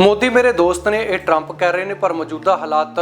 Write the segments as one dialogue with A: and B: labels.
A: ਮੋਦੀ ਮੇਰੇ ਦੋਸਤ ਨੇ, ਇਹ ਟਰੰਪ ਕਹਿ ਰਹੇ ਨੇ, ਪਰ ਮੌਜੂਦਾ ਹਾਲਾਤ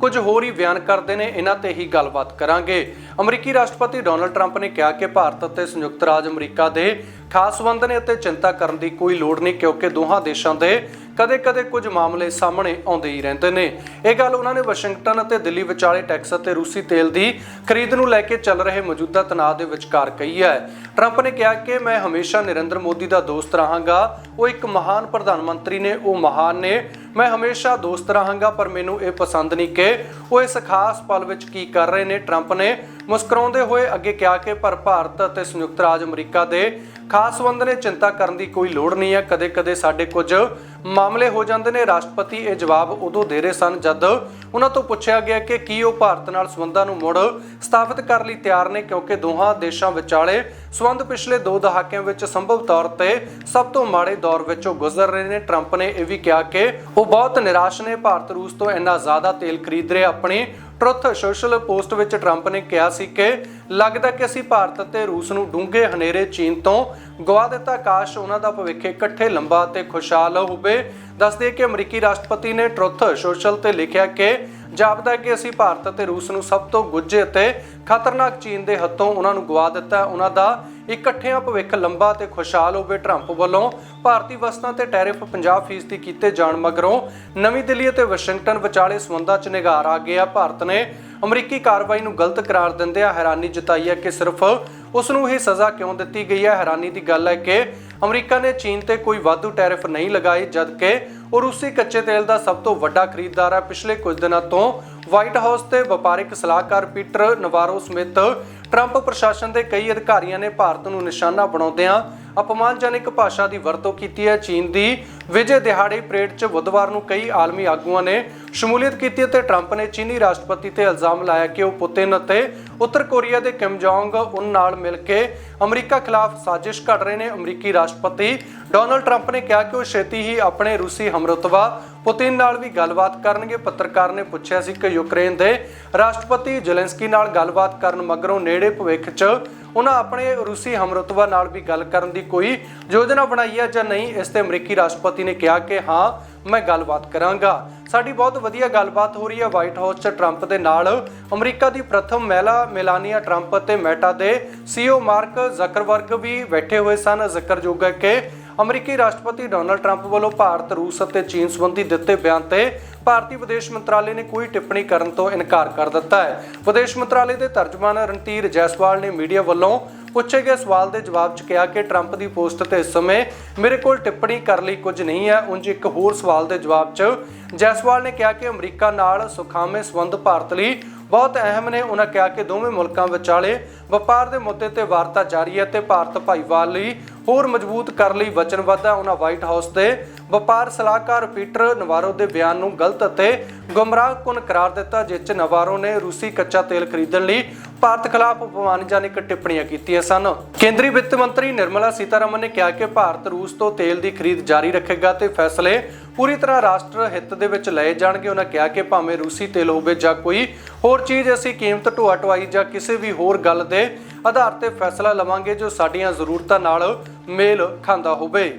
A: ਕੁਝ ਹੋਰ ਹੀ ਬਿਆਨ ਕਰਦੇ ਨੇ, ਇਹਨਾਂ ਤੇ ਹੀ ਗੱਲਬਾਤ ਕਰਾਂਗੇ। ਅਮਰੀਕੀ ਰਾਸ਼ਟਰਪਤੀ ਡੋਨਲਡ ਟਰੰਪ ਨੇ ਕਿਹਾ ਕਿ ਭਾਰਤ ਅਤੇ ਸੰਯੁਕਤ ਰਾਜ ਅਮਰੀਕਾ ਦੇ ਖਾਸ ਸੰਬੰਧ ਨੇ ਅਤੇ ਚਿੰਤਾ ਕਰਨ ਦੀ ਕੋਈ ਲੋੜ ਨਹੀਂ, ਕਿਉਂਕਿ ਦੋਹਾਂ ਦੇਸ਼ਾਂ ਦੇ ਕਦੇ-ਕਦੇ ਕੁਝ ਮਾਮਲੇ ਸਾਹਮਣੇ ਆਉਂਦੇ ਹੀ ਰਹਿੰਦੇ ਨੇ। ਇਹ ਗੱਲ ਉਹਨਾਂ ਨੇ ਵਾਸ਼ਿੰਗਟਨ ਅਤੇ ਦਿੱਲੀ ਵਿਚਾਲੇ ਟੈਕਸ ਅਤੇ ਰੂਸੀ ਤੇਲ ਦੀ ਖਰੀਦ ਨੂੰ ਲੈ ਕੇ ਚੱਲ ਰਹੇ ਮੌਜੂਦਾ ਤਣਾਅ ਦੇ ਵਿਚਕਾਰ ਕਹੀ ਹੈ। ਟਰੰਪ ਨੇ ਕਿਹਾ ਕਿ ਮੈਂ ਹਮੇਸ਼ਾ ਨਰਿੰਦਰ ਮੋਦੀ ਦਾ ਦੋਸਤ ਰਹਾਂਗਾ। ਉਹ ਇੱਕ ਮਹਾਨ ਪ੍ਰਧਾਨ ਮੰਤਰੀ ਨੇ, ਉਹ ਮਹਾਨ ਨੇ। ਮੈਂ ਹਮੇਸ਼ਾ ਦੋਸਤ ਰਹਾਂਗਾ, ਪਰ ਮੈਨੂੰ ਇਹ ਪਸੰਦ ਨਹੀਂ ਕਿ ਉਹ ਇਸ ਖਾਸ ਪਲ ਵਿੱਚ ਕੀ ਕਰ ਰਹੇ ਨੇ। ਟਰੰਪ ਨੇ ਮੁਸਕਰਾਉਂਦੇ ਹੋਏ ਅੱਗੇ ਕਿਹਾ ਕਿ ਪਰ ਭਾਰਤ ਅਤੇ ਸੰਯੁਕਤ ਰਾਜ ਅਮਰੀਕਾ ਦੇ ਖਾਸ ਸੰਬੰਧ ਨੇ ਚਿੰਤਾ ਕਰਨ ਦੀ ਕੋਈ ਲੋੜ ਨਹੀਂ ਹੈ। ਕਦੇ-ਕਦੇ ਸਾਡੇ ਕੁਝ ਮਾਮਲੇ ਹੋ ਜਾਂਦੇ ਨੇ। ਰਾਸ਼ਟਰਪਤੀ ਇਹ ਜਵਾਬ ਉਦੋਂ ਦੇ ਰਹੇ ਸਨ ਜਦ ਉਹਨਾਂ ਤੋਂ ਪੁੱਛਿਆ ਗਿਆ ਕਿ ਕੀ ਉਹ ਭਾਰਤ ਨਾਲ ਸੰਬੰਧਾਂ ਨੂੰ ਮੁੜ ਸਥਾਪਿਤ ਕਰਨ ਲਈ ਤਿਆਰ ਨੇ ਕਿਉਂਕਿ ਦੋਹਾਂ ਦੇਸ਼ਾਂ ਵਿਚਾਲੇ ਸੰਬੰਧ ਪਿਛਲੇ ਦੋ ਦਹਾਕਿਆਂ ਵਿੱਚ ਸੰਭਵ ਤੌਰ ਤੇ ਸਭ ਤੋਂ ਮਾੜੇ ਦੌਰ ਵਿੱਚੋਂ ਗੁਜ਼ਰ ਰਹੇ ਨੇ। ਟਰੰਪ ਨੇ ਇਹ ਵੀ ਕਿਹਾ ਕਿ ਉਹ ਬਹੁਤ ਨਿਰਾਸ਼ ਨੇ। ਭਾਰਤ ਰੂਸ ਤੋਂ ਇੰਨਾ ਜ਼ਿਆਦਾ ਤੇਲ ਖਰੀਦ ਰਿਹਾ। ਆਪਣੀ ਟਰੁੱਥ ਸੋਸ਼ਲ ਪੋਸਟ ਵਿੱਚ ਟਰੰਪ ਨੇ ਕਿਹਾ ਸੀ ਕਿ ਲੱਗਦਾ ਕਿ ਅਸੀਂ ਭਾਰਤ ਅਤੇ ਰੂਸ ਨੂੰ ਡੂੰਘੇ ਹਨੇਰੇ ਚੀਨ ਤੋਂ ਗਵਾ ਦਿੱਤਾ ਕਾਸ਼ ਉਹਨਾਂ ਦਾ ਭਵਿੱਖ ਇਕੱਠੇ ਲੰਬਾ ਅਤੇ ਖੁਸ਼ਹਾਲ ਹੋਵੇ ਦੱਸਦੇ ਕਿ ਅਮਰੀਕੀ ਰਾਸ਼ਟਰਪਤੀ ਨੇ ਟਰੁੱਥ ਸੋਸ਼ਲ ਤੇ ਲਿਖਿਆ ਕਿ ਜਾਪਦਾ ਕਿ ਅਸੀਂ ਭਾਰਤ ਅਤੇ ਰੂਸ ਨੂੰ ਸਭ ਤੋਂ ਗੁੱਝੇ ਅਤੇ ਖਤਰਨਾਕ ਚੀਨ ਦੇ ਹੱਥੋਂ ਉਹਨਾਂ ਨੂੰ ਗਵਾ ਦਿੱਤਾ ਹੈ। ਉਹਨਾਂ ਦਾ ਇਕੱਠਿਆਂ ਭਵਿੱਖ ਲੰਬਾ ਤੇ ਖੁਸ਼ਹਾਲ ਹੋਵੇ ਟਰੰਪ ਵੱਲੋਂ। ਭਾਰਤੀ ਵਸਤਾਂ ਤੇ ਟੈਰਿਫ 50% ਕੀਤੇ ਜਾਣ ਮਗਰੋਂ ਨਵੀਂ ਦਿੱਲੀ ਅਤੇ ਵਾਸ਼ਿੰਗਟਨ ਵਿਚਾਲੇ ਸੰਬੰਧਾਂ 'ਚ ਨਿਗਾਰ ਆ ਗਿਆ ਭਾਰਤ ਨੇ ਅਮਰੀਕੀ ਕਾਰਵਾਈ ਨੂੰ ਗਲਤ ਕਰਾਰ ਦਿੰਦਿਆਂ ਹੈਰਾਨੀ ਜਤਾਈ ਹੈ ਕਿ ਸਿਰਫ ਉਸ ਨੂੰ ਹੀ ਸਜ਼ਾ ਕਿਉਂ ਦਿੱਤੀ ਗਈ ਹੈ? ਹੈਰਾਨੀ ਦੀ ਗੱਲ ਹੈ ਕਿ ਅਮਰੀਕਾ ਨੇ ਚੀਨ ਤੇ ਕੋਈ ਵਾਧੂ ਟੈਰਿਫ ਨਹੀਂ ਲਗਾਏ, ਜਦਕਿ ਉਹ ਰੂਸੀ ਕੱਚੇ ਤੇਲ ਦਾ ਸਭ ਤੋਂ ਵੱਡਾ ਖਰੀਦਦਾਰ ਹੈ। ਪਿਛਲੇ ਕੁਝ ਦਿਨਾਂ ਤੋਂ ਵਾਈਟ ਹਾਊਸ ਤੇ ਵਪਾਰਿਕ ਸਲਾਹਕਾਰ ਪੀਟਰ ਨਵਾਰੋ ਸਮੇਤ ਟਰੰਪ ਪ੍ਰਸ਼ਾਸਨ ਦੇ ਕਈ ਅਧਿਕਾਰੀਆਂ ਨੇ ਭਾਰਤ ਨੂੰ ਨਿਸ਼ਾਨਾ ਬਣਾਉਂਦਿਆਂ ਅਪਮਾਨਜਨਕ ਭਾਸ਼ਾ ਦੀ ਵਰਤੋਂ ਕੀਤੀ ਹੈ। ਚੀਨ ਦੀ ਵਿਜੇ ਦਿਹਾੜੇ ਪਰੇਡ 'ਚ ਬੁੱਧਵਾਰ ਨੂੰ ਕਈ ਆਲਮੀ ਆਗੂਆਂ ਨੇ ਸ਼ਮੂਲੀਅਤ ਕੀਤੀ ਅਤੇ ਟਰੰਪ ਨੇ ਚੀਨੀ ਰਾਸ਼ਟਰਪਤੀ ਤੇ ਇਲਜ਼ਾਮ ਲਾਇਆ ਕਿ ਉਹ ਪੁਤਿਨ ਅਤੇ ਉੱਤਰ ਕੋਰੀਆ ਦੇ ਕਿਮ ਜੋਂਗ ਉਨ ਨਾਲ ਮਿਲ ਕੇ ਅਮਰੀਕਾ ਖਿਲਾਫ ਸਾਜ਼ਿਸ਼ ਘੜ ਰਹੇ ਨੇ ਅਮਰੀਕੀ ਰਾਸ਼ਟਰਪਤੀ। ਡੋਨਲਡ ਟਰੰਪ ਨੇ ਕਿਹਾ ਕਿ ਉਹ ਛੇਤੀ ਹੀ ਆਪਣੇ ਰੂਸੀ ਹਮਰਤਬਾ ਪੁਤਿਨ ਨਾਲ ਵੀ ਗੱਲਬਾਤ ਕਰਨਗੇ। ਪੱਤਰਕਾਰ ਨੇ ਪੁੱਛਿਆ ਸੀ ਕਿ ਯੂਕਰੇਨ ਦੇ ਰਾਸ਼ਟਰਪਤੀ ਜ਼ੈਲੈਂਸਕੀ ਨਾਲ ਗੱਲਬਾਤ ਕਰਨ ਮਗਰੋਂ ਨੇੜੇ ਭਵਿੱਖ 'ਚ ਉਹਨਾਂ ਆਪਣੇ ਰੂਸੀ ਹਮਰਤਬਾ ਨਾਲ ਵੀ ਗੱਲ ਕਰਨ ਦੀ ਕੋਈ ਯੋਜਨਾ ਬਣਾਈ ਹੈ ਜਾਂ ਨਹੀਂ, ਇਸ ਤੇ ਅਮਰੀਕੀ ਰਾਸ਼ਟਰਪਤੀ ਨੇ ਕਿਹਾ ਕਿ ਹਾਂ, ਮੈਂ ਗੱਲਬਾਤ ਕਰਾਂਗਾ। ਸਾਡੀ ਬਹੁਤ ਵਧੀਆ ਗੱਲਬਾਤ ਹੋ ਰਹੀ ਹੈ ਵਾਈਟ ਹਾਊਸ 'ਚ ਟਰੰਪ ਦੇ ਨਾਲ। ਅਮਰੀਕਾ ਦੀ ਪ੍ਰਥਮ ਮਹਿਲਾ ਮੇਲਾਨੀਆ ਟਰੰਪ ਅਤੇ ਮੈਟਾ ਦੇ ਸੀਈਓ ਮਾਰਕ ਜ਼ਕਰਬਰਗ ਵੀ ਬੈਠੇ ਹੋਏ ਸਨ। ਜ਼ਿਕਰਯੋਗ ਹੈ ਕਿ ਅਮਰੀਕੀ ਰਾਸ਼ਟਰਪਤੀ ਡੋਨਲਡ ਟਰੰਪ ਵੱਲੋਂ ਭਾਰਤ, ਰੂਸ ਅਤੇ ਚੀਨ ਸੰਬੰਧੀ ਦਿੱਤੇ ਬਿਆਨ ਤੇ ਭਾਰਤੀ ਵਿਦੇਸ਼ ਮੰਤਰਾਲੇ ਨੇ ਕੋਈ ਟਿੱਪਣੀ ਕਰਨ ਤੋਂ ਇਨਕਾਰ ਕਰ ਦਿੱਤਾ ਹੈ। ਵਿਦੇਸ਼ ਮੰਤਰਾਲੇ ਦੇ ਤਰਜਮਾਨ ਰਣਧੀਰ ਜੈਸਵਾਲ ਨੇ ਮੀਡੀਆ ਵੱਲੋਂ ਪੁੱਛੇ ਗਏ ਸਵਾਲ ਦੇ ਜਵਾਬ 'ਚ ਕਿਹਾ ਕਿ ਟਰੰਪ ਦੀ ਪੋਸਟ ਤੇ ਇਸ ਸਮੇਂ ਮੇਰੇ ਕੋਲ ਟਿੱਪਣੀ ਕਰਨ ਲਈ ਕੁਝ ਨਹੀਂ ਹੈ। ਉਂਝ ਇੱਕ ਹੋਰ ਸਵਾਲ ਦੇ ਜਵਾਬ 'ਚ ਜੈਸਵਾਲ ਨੇ ਕਿਹਾ ਕਿ ਅਮਰੀਕਾ ਨਾਲ ਸੁਖਾਵੇਂ ਸੰਬੰਧ ਭਾਰਤ ਲਈ ਬਹੁਤ ਅਹਿਮ ਨੇ। ਉਹਨਾਂ ਕਿਹਾ ਕਿ ਦੋਵੇਂ ਮੁਲਕਾਂ ਵਿਚਾਲੇ ਵਪਾਰ ਦੇ ਮੁੱਦੇ ਤੇ ਵਾਰਤਾ ਜਾਰੀ ਹੈ ਤੇ ਭਾਰਤ ਭਾਈਵਾਲ ਲਈ ਹੋਰ ਮਜ਼ਬੂਤ ਕਰਨ ਲਈ ਵਚਨਬੱਧ ਹੈ ਉਹਨਾਂ ਵਾਈਟ ਹਾਊਸ ਦੇ ਵਪਾਰ ਸਲਾਹਕਾਰ ਪੀਟਰ ਨਵਾਰੋ ਦੇ ਬਿਆਨ ਨੂੰ ਗਲਤ ਅਤੇ ਗੁੰਮਰਾਹਕੁਨ ਕਰਾਰ ਦਿੱਤਾ, ਜਿਸ 'ਚ ਨਵਾਰੋ ਨੇ ਰੂਸੀ ਕੱਚਾ ਤੇਲ ਖਰੀਦਣ ਲਈ ਭਾਰਤ ਖਿਲਾਫ ਅਪਮਾਨਜਨਕ ਟਿੱਪਣੀਆਂ ਕੀਤੀਆਂ ਸਨ। ਕੇਂਦਰੀ ਵਿੱਤ ਮੰਤਰੀ ਨਿਰਮਲਾ ਸੀਤਾਰਮਨ ਨੇ ਕਿਹਾ ਕਿ ਭਾਰਤ ਰੂਸ ਤੋਂ ਤੇਲ ਦੀ ਖਰੀਦ ਜਾਰੀ ਰੱਖੇਗਾ ਤੇ ਫੈਸਲੇ ਪੂਰੀ ਤਰ੍ਹਾਂ ਰਾਸ਼ਟਰ ਹਿੱਤ ਦੇ ਵਿੱਚ ਲਏ ਜਾਣਗੇ। ਉਹਨਾਂ ਕਿਹਾ ਕਿ ਭਾਵੇਂ ਰੂਸੀ ਤੇਲ ਹੋਵੇ ਜਾਂ ਕੋਈ ਹੋਰ ਚੀਜ਼, ਅਸੀਂ ਕੀਮਤ ਢੋਆ ਢੁਆਈ ਜਾਂ ਕਿਸੇ ਵੀ ਹੋਰ ਗੱਲ ਦੇ ਆਧਾਰ ਤੇ ਫੈਸਲਾ ਲਵਾਂਗੇ ਜੋ ਸਾਡੀਆਂ ਜ਼ਰੂਰਤਾਂ ਨਾਲ ਮੇਲ ਖਾਂਦਾ ਹੋਵੇ।